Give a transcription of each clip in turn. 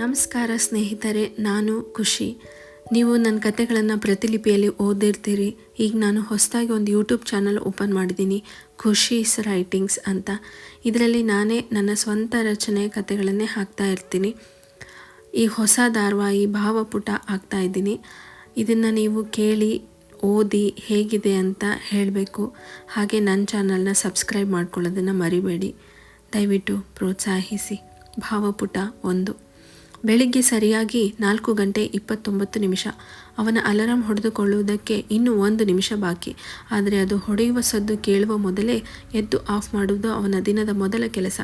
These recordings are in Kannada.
ನಮಸ್ಕಾರ ಸ್ನೇಹಿತರೆ, ನಾನು ಖುಷಿ. ನೀವು ನನ್ನ ಕತೆಗಳನ್ನು ಪ್ರತಿಲಿಪಿಯಲ್ಲಿ ಓದಿರ್ತೀರಿ. ಈಗ ನಾನು ಹೊಸದಾಗಿ ಒಂದು ಯೂಟ್ಯೂಬ್ ಚಾನಲ್ ಓಪನ್ ಮಾಡಿದ್ದೀನಿ ಖುಷೀಸ್ ರೈಟಿಂಗ್ಸ್ ಅಂತ. ಇದರಲ್ಲಿ ನಾನೇ ನನ್ನ ಸ್ವಂತ ರಚನೆ ಕತೆಗಳನ್ನೇ ಹಾಕ್ತಾ ಇರ್ತೀನಿ. ಈ ಹೊಸ ಧಾರಾವಾಹಿ, ಭಾವಪುಟ ಆಗ್ತಾ ಇದ್ದೀನಿ. ಇದನ್ನು ನೀವು ಕೇಳಿ, ಓದಿ ಹೇಗಿದೆ ಅಂತ ಹೇಳಬೇಕು. ಹಾಗೆ ನನ್ನ ಚಾನಲ್ನ ಸಬ್ಸ್ಕ್ರೈಬ್ ಮಾಡ್ಕೊಳ್ಳೋದನ್ನು ಮರಿಬೇಡಿ. ದಯವಿಟ್ಟು ಪ್ರೋತ್ಸಾಹಿಸಿ. ಭಾವಪುಟ ಒಂದು. ಬೆಳಿಗ್ಗೆ ಸರಿಯಾಗಿ ನಾಲ್ಕು ಗಂಟೆ ಇಪ್ಪತ್ತೊಂಬತ್ತು ನಿಮಿಷ. ಅವನ ಅಲಾರಾಂ ಹೊಡೆದುಕೊಳ್ಳುವುದಕ್ಕೆ ಇನ್ನೂ ಒಂದು ನಿಮಿಷ ಬಾಕಿ. ಆದರೆ ಅದು ಹೊಡೆಯುವ ಸದ್ದು ಕೇಳುವ ಮೊದಲೇ ಎದ್ದು ಆಫ್ ಮಾಡುವುದು ಅವನ ದಿನದ ಮೊದಲ ಕೆಲಸ.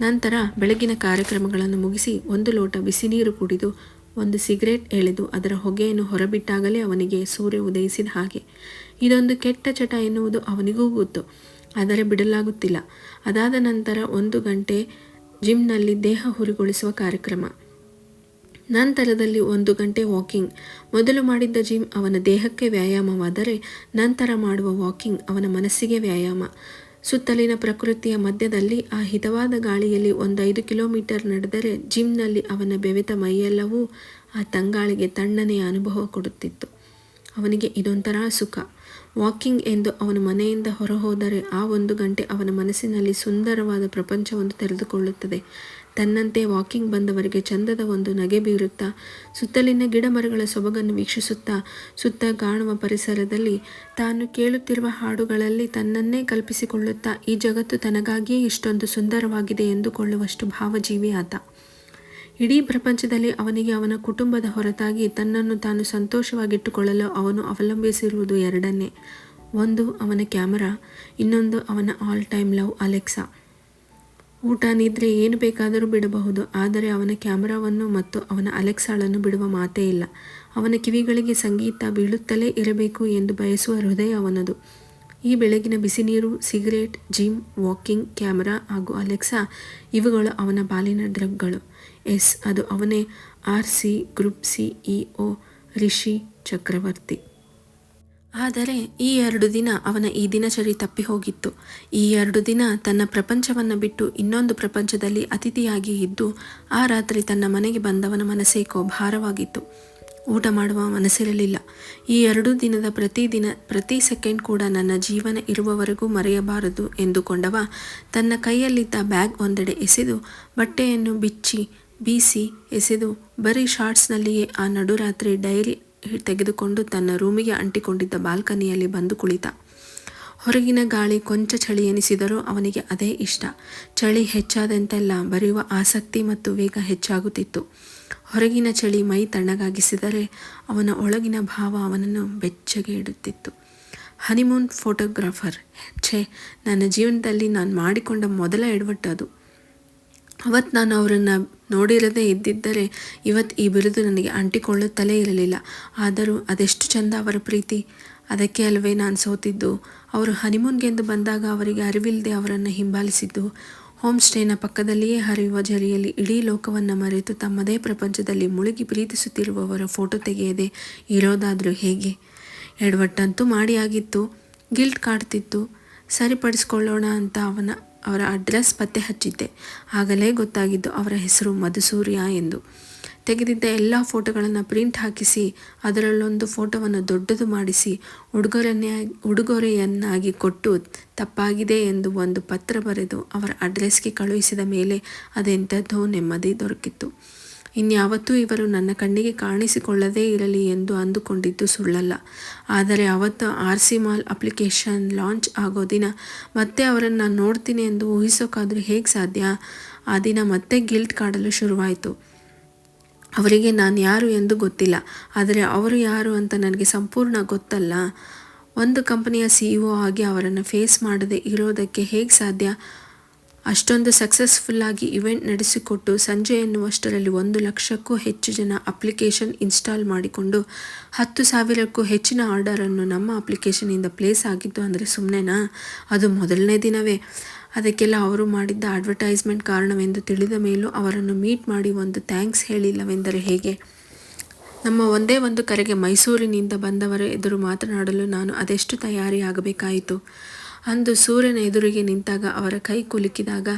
ನಂತರ ಬೆಳಗಿನ ಕಾರ್ಯಕ್ರಮಗಳನ್ನು ಮುಗಿಸಿ ಒಂದು ಲೋಟ ಬಿಸಿ ನೀರು ಕುಡಿದು ಒಂದು ಸಿಗರೇಟ್ ಎಳೆದು ಅದರ ಹೊಗೆಯನ್ನು ಹೊರಬಿಟ್ಟಾಗಲೇ ಅವನಿಗೆ ಸೂರ್ಯ ಉದಯಿಸಿದ ಹಾಗೆ. ಇದೊಂದು ಕೆಟ್ಟ ಚಟ ಎನ್ನುವುದು ಅವನಿಗೂ ಗೊತ್ತು. ಆದರೆ ಬಿಡಲಾಗುತ್ತಿಲ್ಲ. ಅದಾದ ನಂತರ ಒಂದು ಗಂಟೆ ಜಿಮ್ನಲ್ಲಿ ದೇಹ ಹುರಿಗೊಳಿಸುವ ಕಾರ್ಯಕ್ರಮ. ನಂತರದಲ್ಲಿ ಒಂದು ಗಂಟೆ ವಾಕಿಂಗ್. ಮೊದಲು ಮಾಡಿದ್ದ ಜಿಮ್ ಅವನ ದೇಹಕ್ಕೆ ವ್ಯಾಯಾಮವಾದರೆ ನಂತರ ಮಾಡುವ ವಾಕಿಂಗ್ ಅವನ ಮನಸ್ಸಿಗೆ ವ್ಯಾಯಾಮ. ಸುತ್ತಲಿನ ಪ್ರಕೃತಿಯ ಮಧ್ಯದಲ್ಲಿ ಆ ಹಿತವಾದ ಗಾಳಿಯಲ್ಲಿ ಒಂದು ಐದು ಕಿಲೋಮೀಟರ್ ನಡೆದರೆ ಜಿಮ್ನಲ್ಲಿ ಅವನ ಬೆವೆತ ಮೈಯೆಲ್ಲವೂ ಆ ತಂಗಾಳಿಗೆ ತಣ್ಣನೆಯ ಅನುಭವ ಕೊಡುತ್ತಿತ್ತು. ಅವನಿಗೆ ಇದೊಂಥರ ಸುಖ. ವಾಕಿಂಗ್ ಎಂದು ಅವನು ಮನೆಯಿಂದ ಹೊರಹೋದರೆ ಆ ಒಂದು ಗಂಟೆ ಅವನ ಮನಸ್ಸಿನಲ್ಲಿ ಸುಂದರವಾದ ಪ್ರಪಂಚವನ್ನು ತೆರೆದುಕೊಳ್ಳುತ್ತದೆ. ತನ್ನಂತೆ ವಾಕಿಂಗ್ ಬಂದವರಿಗೆ ಚಂದದ ಒಂದು ನಗೆ ಬೀರುತ್ತಾ, ಸುತ್ತಲಿನ ಗಿಡ ಮರಗಳ ಸೊಬಗನ್ನು ವೀಕ್ಷಿಸುತ್ತಾ, ಸುತ್ತ ಕಾಣುವ ಪರಿಸರದಲ್ಲಿ ತಾನು ಕೇಳುತ್ತಿರುವ ಹಾಡುಗಳಲ್ಲಿ ತನ್ನನ್ನೇ ಕಲ್ಪಿಸಿಕೊಳ್ಳುತ್ತಾ, ಈ ಜಗತ್ತು ತನಗಾಗಿಯೇ ಇಷ್ಟೊಂದು ಸುಂದರವಾಗಿದೆ ಎಂದುಕೊಳ್ಳುವಷ್ಟು ಭಾವಜೀವಿ ಆತ. ಇಡೀ ಪ್ರಪಂಚದಲ್ಲಿ ಅವನಿಗೆ ಅವನ ಕುಟುಂಬದ ಹೊರತಾಗಿ ತನ್ನನ್ನು ತಾನು ಸಂತೋಷವಾಗಿಟ್ಟುಕೊಳ್ಳಲು ಅವನು ಅವಲಂಬಿಸಿರುವುದು ಎರಡನ್ನೇ. ಒಂದು, ಅವನ ಕ್ಯಾಮರಾ, ಇನ್ನೊಂದು, ಅವನ ಆಲ್ ಟೈಮ್ ಲವ್ ಅಲೆಕ್ಸಾ ಊಟ ನಿದ್ರೆ ಏನು ಬೇಕಾದರೂ ಬಿಡಬಹುದು. ಆದರೆ ಅವನ ಕ್ಯಾಮರಾವನ್ನು ಮತ್ತು ಅವನ ಅಲೆಕ್ಸಾಳನ್ನು ಬಿಡುವ ಮಾತೇ ಇಲ್ಲ. ಅವನ ಕಿವಿಗಳಿಗೆ ಸಂಗೀತ ಬೀಳುತ್ತಲೇ ಇರಬೇಕು ಎಂದು ಬಯಸುವ ಹೃದಯ ಅವನದು. ಈ ಬೆಳಗಿನ ಬಿಸಿ ನೀರು, ಸಿಗರೇಟ್, ಜಿಮ್, ವಾಕಿಂಗ್, ಕ್ಯಾಮರಾ ಹಾಗೂ ಅಲೆಕ್ಸಾ ಇವುಗಳು ಅವನ ಬಾಲಿನ ಡ್ರಗ್ಗಳು. ಎಸ್, ಅದು ಅವನೇ R C, group C, E O Rishi Chakravarthy. ಆದರೆ ಈ ಎರಡು ದಿನ ಅವನ ಈ ದಿನಚರಿ ತಪ್ಪಿ ಹೋಗಿತ್ತು. ಈ ಎರಡು ದಿನ ತನ್ನ ಪ್ರಪಂಚವನ್ನು ಬಿಟ್ಟು ಇನ್ನೊಂದು ಪ್ರಪಂಚದಲ್ಲಿ ಅತಿಥಿಯಾಗಿ ಇದ್ದು ಆ ರಾತ್ರಿ ತನ್ನ ಮನೆಗೆ ಬಂದವನ ಮನಸ್ಸೇಕೋ ಭಾರವಾಗಿತ್ತು ಊಟ ಮಾಡುವ ಮನಸ್ಸಿರಲಿಲ್ಲ. ಈ ಎರಡು ದಿನದ ಪ್ರತಿದಿನ ಪ್ರತಿ ಸೆಕೆಂಡ್ ಕೂಡ ನನ್ನ ಜೀವನ ಇರುವವರೆಗೂ ಮರೆಯಬಾರದು ಎಂದುಕೊಂಡವ ತನ್ನ ಕೈಯಲ್ಲಿದ್ದ ಬ್ಯಾಗ್ ಒಂದೆಡೆ ಎಸೆದು, ಬಟ್ಟೆಯನ್ನು ಬಿಚ್ಚಿ, ಬೀಸಿ, ಎಸೆದು, ಬರೀ ಶಾರ್ಟ್ಸ್ನಲ್ಲಿಯೇ ಆ ನಡುರಾತ್ರಿ ಡೈರಿ ತೆಗೆದುಕೊಂಡು ತನ್ನ ರೂಮಿಗೆ ಅಂಟಿಕೊಂಡಿದ್ದ ಬಾಲ್ಕನಿಯಲ್ಲಿ ಬಂದು ಕುಳಿತ. ಹೊರಗಿನ ಗಾಳಿ ಕೊಂಚ ಚಳಿ ಎನಿಸಿದರೂ ಅವನಿಗೆ ಅದೇ ಇಷ್ಟ. ಚಳಿ ಹೆಚ್ಚಾದಂತೆಲ್ಲ ಬರೆಯುವ ಆಸಕ್ತಿ ಮತ್ತು ವೇಗ ಹೆಚ್ಚಾಗುತ್ತಿತ್ತು. ಹೊರಗಿನ ಚಳಿ ಮೈ ತಣ್ಣಗಾಗಿಸಿದರೆ ಅವನ ಒಳಗಿನ ಭಾವ ಅವನನ್ನು ಬೆಚ್ಚಗೆ ಇಡುತ್ತಿತ್ತು. Honeymoon photographer. ಛೇ, ನನ್ನ ಜೀವನದಲ್ಲಿ ನಾನು ಮಾಡಿಕೊಂಡ ಮೊದಲ ಎಡವಟ್ಟು ಅದು. ಅವತ್ತು ನಾನು ಅವರನ್ನು ನೋಡಿರದೇ ಇದ್ದಿದ್ದರೆ ಇವತ್ತು ಈ ಬಿರುದು ನನಗೆ ಅಂಟಿಕೊಳ್ಳುತ್ತಲೇ ಇರಲಿಲ್ಲ. ಆದರೂ ಅದೆಷ್ಟು ಚಂದ ಅವರ ಪ್ರೀತಿ. ಅದಕ್ಕೆ ಅಲ್ವೇ ನಾನು ಸೋತಿದ್ದು. ಅವರು ಹನಿಮೂನ್ಗೆಂದು ಬಂದಾಗ ಅವರಿಗೆ ಅರಿವಿಲ್ಲದೆ ಅವರನ್ನು ಹಿಂಬಾಲಿಸಿದ್ದು. ಹೋಮ್ ಸ್ಟೇನ ಪಕ್ಕದಲ್ಲಿಯೇ ಹರಿಯುವ ಝರಿಯಲ್ಲಿ ಇಡೀ ಲೋಕವನ್ನು ಮರೆತು ತಮ್ಮದೇ ಪ್ರಪಂಚದಲ್ಲಿ ಮುಳುಗಿ ಪ್ರೀತಿಸುತ್ತಿರುವವರ ಫೋಟೋ ತೆಗೆಯದೆ ಇರೋದಾದರೂ ಹೇಗೆ? ಎಡವಟ್ಟಂತೂ ಮಾಡಿ ಆಗಿತ್ತು. ಗಿಲ್ಟ್ ಕಾಡ್ತಿತ್ತು. ಸರಿಪಡಿಸ್ಕೊಳ್ಳೋಣ ಅಂತ ಅವನ ಅವರ ಅಡ್ರೆಸ್ ಪತ್ತೆ ಹಚ್ಚಿದ್ದೆ. ಆಗಲೇ ಗೊತ್ತಾಗಿದ್ದು ಅವರ ಹೆಸರು ಮಧುಸೂರ್ಯ ಎಂದು. ತೆಗೆದಿದ್ದ ಎಲ್ಲ ಫೋಟೋಗಳನ್ನು ಪ್ರಿಂಟ್ ಹಾಕಿಸಿ, ಅದರಲ್ಲೊಂದು ಫೋಟೋವನ್ನು ದೊಡ್ಡದು ಮಾಡಿಸಿ ಉಡುಗೊರೆಯನ್ನೇ ಉಡುಗೊರೆಯನ್ನಾಗಿ ಕೊಟ್ಟು ತಪ್ಪಾಗಿದೆ ಎಂದು ಒಂದು ಪತ್ರ ಬರೆದು ಅವರ ಅಡ್ರೆಸ್ಗೆ ಕಳುಹಿಸಿದ ಮೇಲೆ ಅದೆಂಥದ್ದೋ ನೆಮ್ಮದಿ ದೊರಕಿತ್ತು. ಇನ್ಯಾವತ್ತೂ ಇವರು ನನ್ನ ಕಣ್ಣಿಗೆ ಕಾಣಿಸಿಕೊಳ್ಳದೇ ಇರಲಿ ಎಂದು ಅಂದುಕೊಂಡಿದ್ದು ಸುಳ್ಳಲ್ಲ. ಆದರೆ ಅವತ್ತು R C mall application launch ಆಗೋ ದಿನ ಮತ್ತೆ ಅವರನ್ನು ನಾನು ನೋಡ್ತೀನಿ ಎಂದು ಊಹಿಸೋಕ್ಕಾದರೂ ಹೇಗೆ ಸಾಧ್ಯ? ಆ ದಿನ ಮತ್ತೆ ಗಿಲ್ಟ್ ಕಾಡಲು ಶುರುವಾಯಿತು. ಅವರಿಗೆ ನಾನು ಯಾರು ಎಂದು ಗೊತ್ತಿಲ್ಲ. ಆದರೆ ಅವರು ಯಾರು ಅಂತ ನನಗೆ ಸಂಪೂರ್ಣ ಗೊತ್ತಲ್ಲ. ಒಂದು ಕಂಪನಿಯ ಸಿ ಇ ಆಗಿ ಅವರನ್ನು ಫೇಸ್ ಮಾಡದೆ ಇರೋದಕ್ಕೆ ಹೇಗೆ ಸಾಧ್ಯ? ಅಷ್ಟೊಂದು ಸಕ್ಸಸ್ಫುಲ್ಲಾಗಿ ಇವೆಂಟ್ ನಡೆಸಿಕೊಟ್ಟು ಸಂಜೆ ಎನ್ನುವಷ್ಟರಲ್ಲಿ ಒಂದು ಲಕ್ಷಕ್ಕೂ ಹೆಚ್ಚು ಜನ ಅಪ್ಲಿಕೇಶನ್ ಇನ್ಸ್ಟಾಲ್ ಮಾಡಿಕೊಂಡು ಹತ್ತು ಸಾವಿರಕ್ಕೂ ಹೆಚ್ಚಿನ ಆರ್ಡರನ್ನು ನಮ್ಮ ಅಪ್ಲಿಕೇಶನಿಂದ ಪ್ಲೇಸ್ ಆಗಿದ್ದು ಅಂದರೆ ಸುಮ್ಮನೆನಾ ಅದು ಮೊದಲನೇ ದಿನವೇ. ಅದಕ್ಕೆಲ್ಲ ಅವರು ಮಾಡಿದ್ದ ಅಡ್ವರ್ಟೈಸ್ಮೆಂಟ್ ಕಾರಣವೆಂದು ತಿಳಿದ ಮೇಲೂ ಅವರನ್ನು ಮೀಟ್ ಮಾಡಿ ಒಂದು ಥ್ಯಾಂಕ್ಸ್ ಹೇಳಿಲ್ಲವೆಂದರೆ ಹೇಗೆ? ನಮ್ಮ ಒಂದೇ ಒಂದು ಕರೆಗೆ ಮೈಸೂರಿನಿಂದ ಬಂದವರ ಎದುರು ಮಾತನಾಡಲು ನಾನು ಅದೆಷ್ಟು ತಯಾರಿ ಆಗಬೇಕಾಯಿತು ಅಂದು ಸೂರ್ಯನ ಎದುರಿಗೆ ನಿಂತಾಗ ಅವರ ಕೈ ಕುಲುಕಿದಾಗ,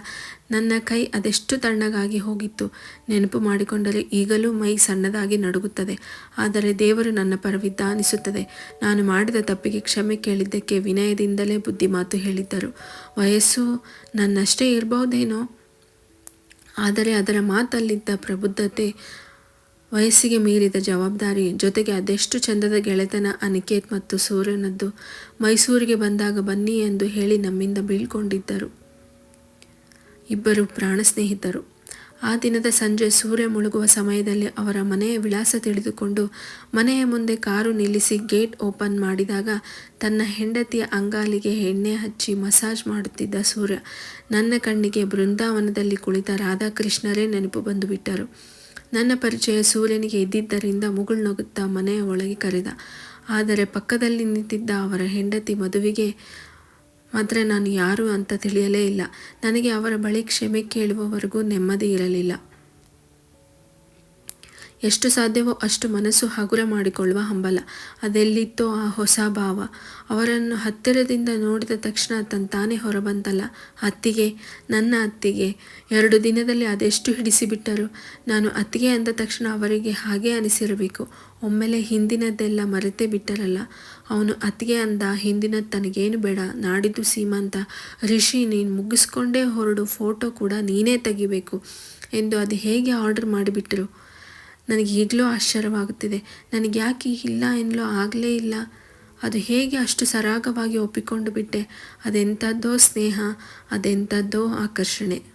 ನನ್ನ ಕೈ ಅದೆಷ್ಟು ತಣ್ಣಗಾಗಿ ಹೋಗಿತ್ತು. ನೆನಪು ಮಾಡಿಕೊಂಡರೆ ಈಗಲೂ ಮೈ ಸಣ್ಣದಾಗಿ ನಡುಗುತ್ತದೆ. ಆದರೆ ದೇವರು ನನ್ನ ಪರವಿದ್ದ ಅನಿಸುತ್ತದೆ. ನಾನು ಮಾಡಿದ ತಪ್ಪಿಗೆ ಕ್ಷಮೆ ಕೇಳಿದ್ದಕ್ಕೆ ವಿನಯದಿಂದಲೇ ಬುದ್ಧಿ ಮಾತು ಹೇಳಿದ್ದರು. ವಯಸ್ಸು ನನ್ನಷ್ಟೇ ಇರಬಹುದೇನೋ? ಆದರೆ ಅದರ ಮಾತಲ್ಲಿದ್ದ ಪ್ರಬುದ್ಧತೆ ವಯಸ್ಸಿಗೆ ಮೀರಿದ ಜವಾಬ್ದಾರಿ ಜೊತೆಗೆ ಅದೆಷ್ಟು ಚಂದದ ಗೆಳೆತನ ಅನಿಕೇತ್ ಮತ್ತು ಸೂರ್ಯನದ್ದು ಮೈಸೂರಿಗೆ ಬಂದಾಗ ಬನ್ನಿ ಎಂದು ಹೇಳಿ ನಮ್ಮಿಂದ ಬೀಳ್ಕೊಂಡಿದ್ದರು. ಇಬ್ಬರು ಪ್ರಾಣ ಸ್ನೇಹಿತರು. ಆ ದಿನದ ಸಂಜೆ ಸೂರ್ಯ ಮುಳುಗುವ ಸಮಯದಲ್ಲಿ ಅವರ ಮನೆಯ ವಿಳಾಸ ತಿಳಿದುಕೊಂಡು ಮನೆಯ ಮುಂದೆ ಕಾರು ನಿಲ್ಲಿಸಿ ಗೇಟ್ ಓಪನ್ ಮಾಡಿದಾಗ ತನ್ನ ಹೆಂಡತಿಯ ಅಂಗಾಲಿಗೆ ಎಣ್ಣೆ ಹಚ್ಚಿ ಮಸಾಜ್ ಮಾಡುತ್ತಿದ್ದ ಸೂರ್ಯ ನನ್ನ ಕಣ್ಣಿಗೆ ಬೃಂದಾವನದಲ್ಲಿ ಕುಳಿತ ರಾಧಾಕೃಷ್ಣರೇ ನೆನಪು ಬಂದುಬಿಟ್ಟರು. ನನ್ನ ಪರಿಚಯ ಸೂರ್ಯನಿಗೆ ಇದ್ದಿದ್ದರಿಂದ ಮುಗುಳ್ನಗುತ್ತಾ ಮನೆಯ ಒಳಗೆ ಕರೆದ. ಆದರೆ ಪಕ್ಕದಲ್ಲಿ ನಿಂತಿದ್ದ ಅವರ ಹೆಂಡತಿ ಮದುವೆಗೆ ಮಾತ್ರ ನಾನು ಯಾರು ಅಂತ ತಿಳಿಯಲೇ ಇಲ್ಲ. ನನಗೆ ಅವರ ಬಳಿ ಕ್ಷಮೆ ಕೇಳುವವರೆಗೂ ನೆಮ್ಮದಿ ಇರಲಿಲ್ಲ. ಎಷ್ಟು ಸಾಧ್ಯವೋ ಅಷ್ಟು ಮನಸ್ಸು ಹಗುರ ಮಾಡಿಕೊಳ್ಳುವ ಹಂಬಲ. ಅದೆಲ್ಲಿತ್ತೋ ಆ ಹೊಸ ಭಾವ. ಅವರನ್ನು ಹತ್ತಿರದಿಂದ ನೋಡಿದ ತಕ್ಷಣ ತನ್ನ ತಾನೇ ಹೊರಬಂತಲ್ಲ. ಅತ್ತಿಗೆ, ನನ್ನ ಅತ್ತಿಗೆ. ಎರಡು ದಿನದಲ್ಲಿ ಅದೆಷ್ಟು ಹಿಡಿಸಿಬಿಟ್ಟರು. ನಾನು ಅತ್ತಿಗೆ ಅಂದ ತಕ್ಷಣ ಅವರಿಗೆ ಹಾಗೆ ಅನಿಸಿರಬೇಕು. ಒಮ್ಮೆಲೆ ಹಿಂದಿನದ್ದೆಲ್ಲ ಮರೆತೇ ಬಿಟ್ಟರಲ್ಲ. ಅವನು ಅತ್ತಿಗೆ ಅಂದ ಹಿಂದಿನ ತನಗೇನು ಬೇಡ. ನಾಡಿದ್ದು ಸೀಮಂತ. ರಿಷಿ, ನೀನು ಮುಗಿಸ್ಕೊಂಡೇ ಹೊರಡು, ಫೋಟೋ ಕೂಡ ನೀನೇ ತೆಗಿಬೇಕು. ಎಂದು ಅದು ಹೇಗೆ ಆರ್ಡರ್ ಮಾಡಿಬಿಟ್ಟರು ನನಗೆ ಈಗಲೂ ಆಶ್ಚರ್ಯವಾಗುತ್ತಿದೆ. ನನಗೆ ಯಾಕೆ ಇಲ್ಲ ಎನ್ನಲೋ ಆಗಲೇ ಇಲ್ಲ. ಅದು ಹೇಗೆ ಅಷ್ಟು ಸರಾಗವಾಗಿ ಒಪ್ಪಿಕೊಂಡು ಬಿಟ್ಟೆ? ಅದೆಂಥದ್ದೋ ಸ್ನೇಹ, ಅದೆಂಥದ್ದೋ ಆಕರ್ಷಣೆ.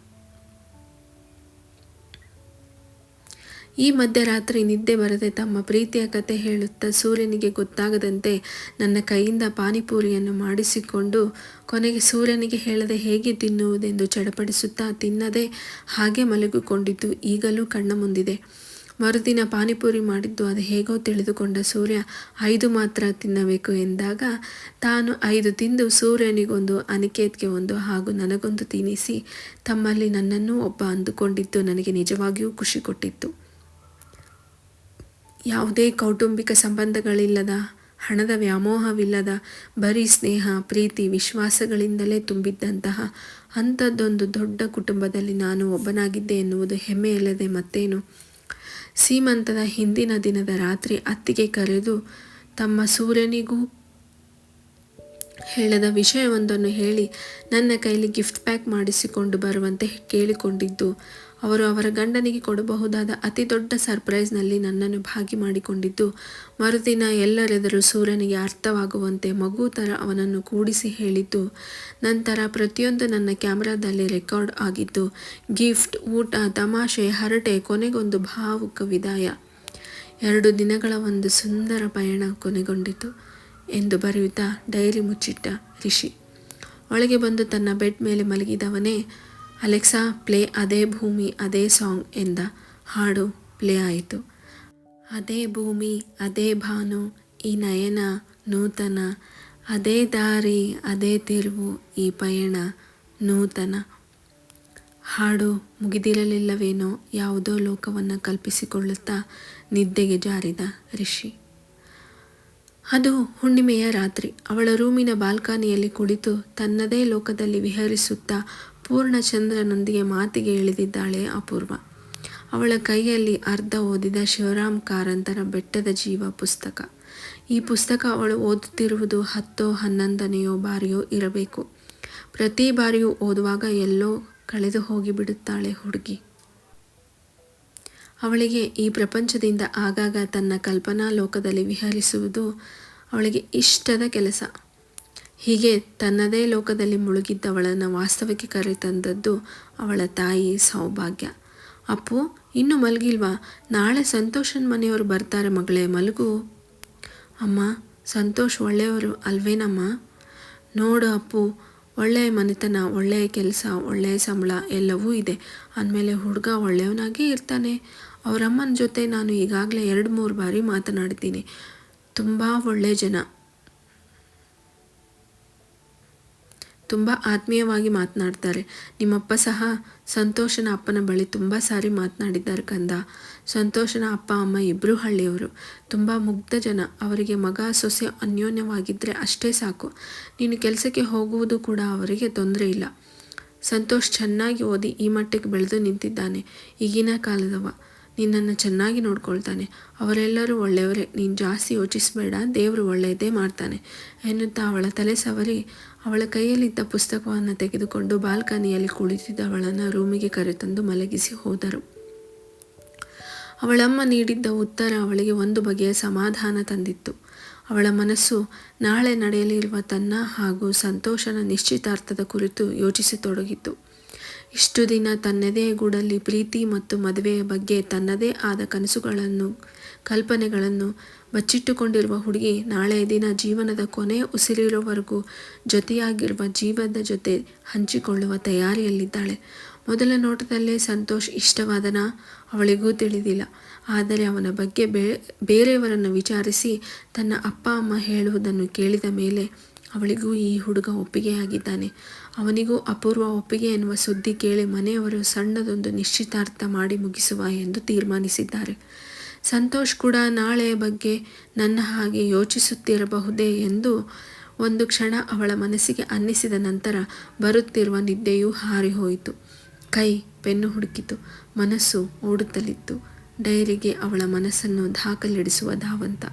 ಈ ಮಧ್ಯರಾತ್ರಿ ನಿದ್ದೆ ಬರದೆ ತಮ್ಮ ಪ್ರೀತಿಯ ಕತೆ ಹೇಳುತ್ತಾ ಸೂರ್ಯನಿಗೆ ಗೊತ್ತಾಗದಂತೆ ನನ್ನ ಕೈಯಿಂದ ಪಾನಿಪೂರಿಯನ್ನು ಮಾಡಿಸಿಕೊಂಡು ಕೊನೆಗೆ ಸೂರ್ಯನಿಗೆ ಹೇಳದೆ ಹೇಗೆ ತಿನ್ನುವುದೆಂದು ಚಡಪಡಿಸುತ್ತಾ ತಿನ್ನದೆ ಹಾಗೆ ಮಲಗಿಕೊಂಡಿದ್ದು ಈಗಲೂ ಕಣ್ಣ ಮುಂದಿದೆ. ಮರುದಿನ ಪಾನಿಪುರಿ ಮಾಡಿದ್ದು ಅದು ಹೇಗೋ ತಿಳಿದುಕೊಂಡ ಸೂರ್ಯ, ಐದು ಮಾತ್ರ ತಿನ್ನಬೇಕು ಎಂದಾಗ, ತಾನು ಐದು ತಿಂದು ಸೂರ್ಯನಿಗೊಂದು, ಅನಿಕೇತ್ಗೆ ಒಂದು ಹಾಗೂ ನನಗೊಂದು ತಿನ್ನಿಸಿ. ತಮ್ಮಲ್ಲಿ ನನ್ನನ್ನು ಒಬ್ಬ ಅಂದುಕೊಂಡಿದ್ದು ನನಗೆ ನಿಜವಾಗಿಯೂ ಖುಷಿ ಕೊಟ್ಟಿತ್ತು. ಯಾವುದೇ ಕೌಟುಂಬಿಕ ಸಂಬಂಧಗಳಿಲ್ಲದ, ಹಣದ ವ್ಯಾಮೋಹವಿಲ್ಲದ, ಬರೀ ಸ್ನೇಹ, ಪ್ರೀತಿ, ವಿಶ್ವಾಸಗಳಿಂದಲೇ ತುಂಬಿದ್ದಂತಹ, ಅಂಥದ್ದೊಂದು ದೊಡ್ಡ ಕುಟುಂಬದಲ್ಲಿ ನಾನು ಒಬ್ಬನಾಗಿದ್ದೆ ಎನ್ನುವುದು ಹೆಮ್ಮೆಯಿಲ್ಲದೆ ಮತ್ತೇನು? ಸೀಮಂತದ ಹಿಂದಿನ ದಿನದ ರಾತ್ರಿ ಅತ್ತಿಗೆ ಕರೆದು, ತಮ್ಮ ಸೂರ್ಯನಿಗೂ ಹೇಳದ ವಿಷಯವೊಂದನ್ನು ಹೇಳಿ, ನನ್ನ ಕೈಲಿ ಗಿಫ್ಟ್ ಪ್ಯಾಕ್ ಮಾಡಿಸಿಕೊಂಡು ಬರುವಂತೆ ಕೇಳಿಕೊಂಡಿದ್ದು. ಅವರು ಅವರ ಗಂಡನಿಗೆ ಕೊಡಬಹುದಾದ ಅತಿ ದೊಡ್ಡ ಸರ್ಪ್ರೈಸ್ನಲ್ಲಿ ನನ್ನನ್ನು ಭಾಗಿ ಮಾಡಿಕೊಂಡಿದ್ದು, ಮರುದಿನ ಎಲ್ಲರೆದುರು ಸೂರ್ಯನಿಗೆ ಅರ್ಥವಾಗುವಂತೆ ಮಗು ಥರ ಅವನನ್ನು ಕೂಡಿಸಿ ಹೇಳಿದ್ದು ನಂತರ ಪ್ರತಿಯೊಂದು ನನ್ನ ಕ್ಯಾಮ್ರಾದಲ್ಲಿ ರೆಕಾರ್ಡ್ ಆಗಿದ್ದು ಗಿಫ್ಟ್, ಊಟ, ತಮಾಷೆ, ಹರಟೆ, ಕೊನೆಗೊಂದು ಭಾವುಕ ವಿದಾಯ. ಎರಡು ದಿನಗಳ ಒಂದು ಸುಂದರ ಪಯಣ ಕೊನೆಗೊಂಡಿತು ಎಂದು ಬರೆಯುತ್ತಾ ಡೈರಿ ಮುಚ್ಚಿಟ್ಟ ರಿಷಿ. ಒಳಗೆ ಬಂದು ತನ್ನ ಬೆಡ್ ಮೇಲೆ ಮಲಗಿದವನೇ ಅಲೆಕ್ಸಾ, ಪ್ಲೇ ಅದೇ ಭೂಮಿ, ಅದೇ ಸಾಂಗ್ ಎಂದ ಹಾಡು ಪ್ಲೇ ಆಯಿತು. ಅದೇ ಭೂಮಿ, ಅದೇ ಭಾನು, ಈ ನಯನ, ನೂತನ, ಅದೇ ದಾರಿ, ಅದೇ ತಿರುವು, ಈ ಪಯಣ, ನೂತನ. ಹಾಡು ಮುಗಿದಿರಲಿಲ್ಲವೇನೋ ಯಾವುದೋ ಲೋಕವನ್ನು ಕಲ್ಪಿಸಿಕೊಳ್ಳುತ್ತಾ ನಿದ್ದೆಗೆ ಜಾರಿದ ರಿಷಿ. ಅದು ಹುಣ್ಣಿಮೆಯ ರಾತ್ರಿ. ಅವಳ ರೂಮಿನ ಬಾಲ್ಕನಿಯಲ್ಲಿ ಕುಳಿತು ತನ್ನದೇ ಲೋಕದಲ್ಲಿ ವಿಹರಿಸುತ್ತಾ ಪೂರ್ಣಚಂದ್ರನೊಂದಿಗೆ ಮಾತಿಗೆ ಇಳಿದಿದ್ದಾಳೆ ಅಪೂರ್ವ. ಅವಳ ಕೈಯಲ್ಲಿ ಅರ್ಧ ಓದಿದ ಶಿವರಾಮ್ ಕಾರಂತರ ಬೆಟ್ಟದ ಜೀವ ಪುಸ್ತಕ. ಈ ಪುಸ್ತಕ ಅವಳು ಓದುತ್ತಿರುವುದು ಹತ್ತೋ ಹನ್ನೊಂದನೆಯೋ ಬಾರಿಯೋ ಇರಬೇಕು. ಪ್ರತಿ ಬಾರಿಯೂ ಓದುವಾಗ ಎಲ್ಲೋ ಕಳೆದು ಹೋಗಿಬಿಡುತ್ತಾಳೆ ಹುಡುಗಿ. ಅವಳಿಗೆ ಈ ಪ್ರಪಂಚದಿಂದ ಆಗಾಗ ತನ್ನ ಕಲ್ಪನಾ ಲೋಕದಲ್ಲಿ ವಿಹರಿಸುವುದು ಅವಳಿಗೆ ಇಷ್ಟದ ಕೆಲಸ. ಹೀಗೆ ತನ್ನದೇ ಲೋಕದಲ್ಲಿ ಮುಳುಗಿದ್ದವಳನ್ನು ವಾಸ್ತವಕ್ಕೆ ಕರೆತಂದದ್ದು ಅವಳ ತಾಯಿ ಸೌಭಾಗ್ಯ. ಅಪ್ಪು, ಇನ್ನು ಮಲಗಿಲ್ವಾ? ನಾಳೆ ಸಂತೋಷನ ಮನೆಯವರು ಬರ್ತಾರೆ ಮಗಳೇ, ಮಲಗು. ಅಮ್ಮ, ಸಂತೋಷ್ ಒಳ್ಳೆಯವರು ಅಲ್ವೇನಮ್ಮ? ನೋಡು ಅಪ್ಪು, ಒಳ್ಳೆಯ ಮನೆತನ, ಒಳ್ಳೆಯ ಕೆಲಸ, ಒಳ್ಳೆಯ ಸಂಬಳ ಎಲ್ಲವೂ ಇದೆ. ಅಂದಮೇಲೆ ಹುಡುಗ ಒಳ್ಳೆಯವನಾಗೇ ಇರ್ತಾನೆ. ಅವರಮ್ಮನ ಜೊತೆ ನಾನು ಈಗಾಗಲೇ ಎರಡು ಮೂರು ಬಾರಿ ಮಾತನಾಡ್ತೀನಿ ತುಂಬ ಒಳ್ಳೆಯ ಜನ. ತುಂಬ ಆತ್ಮೀಯವಾಗಿ ಮಾತನಾಡ್ತಾರೆ. ನಿಮ್ಮಪ್ಪ ಸಹ ಸಂತೋಷನ ಅಪ್ಪನ ಬಳಿ ತುಂಬ ಸಾರಿ ಮಾತನಾಡಿದ್ದಾರೆ ಕಂದ. ಸಂತೋಷನ ಅಪ್ಪ, ಅಮ್ಮ ಇಬ್ಬರು ಹಳ್ಳಿಯವರು. ತುಂಬ ಮುಗ್ಧ ಜನ. ಅವರಿಗೆ ಮಗ ಸೊಸೆ ಅನ್ಯೋನ್ಯವಾಗಿದ್ದರೆ ಅಷ್ಟೇ ಸಾಕು. ನೀನು ಕೆಲಸಕ್ಕೆ ಹೋಗುವುದು ಕೂಡ ಅವರಿಗೆ ತೊಂದರೆ ಇಲ್ಲ. ಸಂತೋಷ್ ಚೆನ್ನಾಗಿ ಓದಿ ಈ ಮಟ್ಟಕ್ಕೆ ಬೆಳೆದು ನಿಂತಿದ್ದಾನೆ. ಈಗಿನ ಕಾಲದವ. ನಿನ್ನನ್ನು ಚೆನ್ನಾಗಿ ನೋಡ್ಕೊಳ್ತಾನೆ. ಅವರೆಲ್ಲರೂ ಒಳ್ಳೆಯವರೇ. ನೀನು ಜಾಸ್ತಿ ಯೋಚಿಸಬೇಡ. ದೇವರು ಒಳ್ಳೆಯದೇ ಮಾಡ್ತಾನೆ. ಎನ್ನುತ್ತಾ ಅವಳ ತಲೆ ಸವರಿ ಅವಳ ಕೈಯಲ್ಲಿದ್ದ ಪುಸ್ತಕವನ್ನು ತೆಗೆದುಕೊಂಡು ಬಾಲ್ಕನಿಯಲ್ಲಿ ಕುಳಿತಿದ್ದವಳನ್ನು ರೂಮಿಗೆ ಕರೆತಂದು ಮಲಗಿಸಿ ಹೋದರು. ಅವಳಮ್ಮ ನೀಡಿದ್ದ ಉತ್ತರ ಅವಳಿಗೆ ಒಂದು ಬಗೆಯ ಸಮಾಧಾನ ತಂದಿತ್ತು. ಅವಳ ಮನಸ್ಸು ನಾಳೆ ನಡೆಯಲಿರುವ ತನ್ನ ಹಾಗೂ ಸಂತೋಷನ ನಿಶ್ಚಿತಾರ್ಥದ ಕುರಿತು ಯೋಚಿಸತೊಡಗಿತು. ಇಷ್ಟು ದಿನ ತನ್ನದೇ ಗೂಡಲ್ಲಿ ಪ್ರೀತಿ ಮತ್ತು ಮದುವೆಯ ಬಗ್ಗೆ ತನ್ನದೇ ಆದ ಕನಸುಗಳನ್ನು ಕಲ್ಪನೆಗಳನ್ನು ಬಚ್ಚಿಟ್ಟುಕೊಂಡಿರುವ ಹುಡುಗಿ ನಾಳೆಯ ದಿನ ಜೀವನದ ಕೊನೆಯ ಉಸಿರಿರುವವರೆಗೂ ಜೊತೆಯಾಗಿರುವ ಜೀವನದ ಜೊತೆ ಹಂಚಿಕೊಳ್ಳುವ ತಯಾರಿಯಲ್ಲಿದ್ದಾಳೆ. ಮೊದಲ ನೋಟದಲ್ಲೇ ಸಂತೋಷ್ ಇಷ್ಟವಾದನ? ಅವಳಿಗೂ ತಿಳಿದಿಲ್ಲ. ಆದರೆ ಅವನ ಬಗ್ಗೆ ಬೇರೆಯವರನ್ನು ವಿಚಾರಿಸಿ ತನ್ನ ಅಪ್ಪ, ಅಮ್ಮ ಹೇಳುವುದನ್ನು ಕೇಳಿದ ಮೇಲೆ ಅವಳಿಗೂ ಈ ಹುಡುಗ ಒಪ್ಪಿಗೆಯಾಗಿದ್ದಾನೆ. ಅವನಿಗೂ ಅಪೂರ್ವ ಒಪ್ಪಿಗೆ ಎನ್ನುವ ಸುದ್ದಿ ಕೇಳಿ ಮನೆಯವರು ಸಣ್ಣದೊಂದು ನಿಶ್ಚಿತಾರ್ಥ ಮಾಡಿ ಮುಗಿಸುವ ಎಂದು ತೀರ್ಮಾನಿಸಿದ್ದಾರೆ. ಸಂತೋಷ್ ಕೂಡ ನಾಳೆಯ ಬಗ್ಗೆ ನನ್ನ ಹಾಗೆ ಯೋಚಿಸುತ್ತಿರಬಹುದೇ ಎಂದು ಒಂದು ಕ್ಷಣ ಅವಳ ಮನಸ್ಸಿಗೆ ಅನ್ನಿಸಿದ ನಂತರ ಬರುತ್ತಿರುವ ನಿದ್ದೆಯೂ ಹಾರಿಹೋಯಿತು. ಕೈ ಪೆನ್ನು ಹುಡುಕಿತು. ಮನಸ್ಸು ಓಡುತ್ತಲಿತ್ತು. ಡೈರಿಗೆ ಅವಳ ಮನಸ್ಸನ್ನು ದಾಖಲಿಡಿಸುವ ಧಾವಂತ.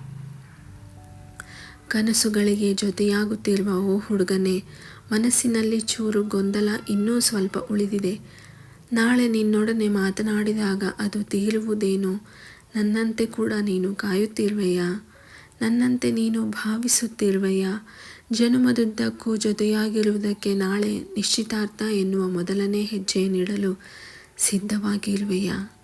ಕನಸುಗಳಿಗೆ ಜೊತೆಯಾಗುತ್ತಿರುವ ಓ ಹುಡುಗನೇ, ಮನಸ್ಸಿನಲ್ಲಿ ಚೂರು ಗೊಂದಲ ಇನ್ನೂ ಸ್ವಲ್ಪ ಉಳಿದಿದೆ. ನಾಳೆ ನಿನ್ನೊಡನೆ ಮಾತನಾಡಿದಾಗ ಅದು ತೀರುವುದೇನೋ ನನ್ನಂತೆ ಕೂಡ ನೀನು ಕಾಯುತ್ತಿರುವೆಯಾ? ನನ್ನಂತೆ ನೀನು ಭಾವಿಸುತ್ತಿರುವೆಯಾ? ಜನುಮದುದ್ದಕ್ಕೂ ಜೊತೆಯಾಗಿರುವುದಕ್ಕೆ ನಾಳೆ ನಿಶ್ಚಿತಾರ್ಥ ಎನ್ನುವ ಮೊದಲನೇ ಹೆಜ್ಜೆ ನೀಡಲು ಸಿದ್ಧವಾಗಿರುವೆಯಾ?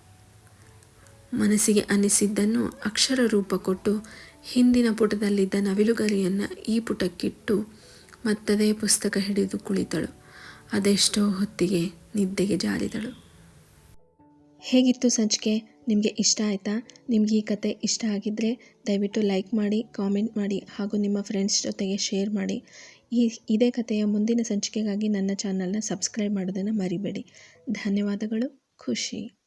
ಮನಸ್ಸಿಗೆ ಅನಿಸಿದ್ದನ್ನು ಅಕ್ಷರ ರೂಪ ಕೊಟ್ಟು ಹಿಂದಿನ ಪುಟದಲ್ಲಿದ್ದ ನವಿಲುಗರಿಯನ್ನು ಈ ಪುಟಕ್ಕಿಟ್ಟು ಮತ್ತದೇ ಪುಸ್ತಕ ಹಿಡಿದು ಕುಳಿತಳು. ಅದೆಷ್ಟೋ ಹೊತ್ತಿಗೆ ನಿದ್ದೆಗೆ ಜಾರಿದಳು. ಹೇಗಿತ್ತು ಸಂಚಿಕೆ? ನಿಮಗೆ ಇಷ್ಟ ಆಯಿತಾ? ನಿಮಗೆ ಈ ಕತೆ ಇಷ್ಟ ಆಗಿದ್ದರೆ ದಯವಿಟ್ಟು ಲೈಕ್ ಮಾಡಿ, ಕಾಮೆಂಟ್ ಮಾಡಿ ಹಾಗೂ ನಿಮ್ಮ ಫ್ರೆಂಡ್ಸ್ ಜೊತೆಗೆ ಶೇರ್ ಮಾಡಿ. ಈ, ಇದೇ ಕಥೆಯ ಮುಂದಿನ ಸಂಚಿಕೆಗಾಗಿ ನನ್ನ ಚಾನಲ್ನ ಸಬ್ಸ್ಕ್ರೈಬ್ ಮಾಡೋದನ್ನು ಮರಿಬೇಡಿ. ಧನ್ಯವಾದಗಳು. ಖುಷಿ.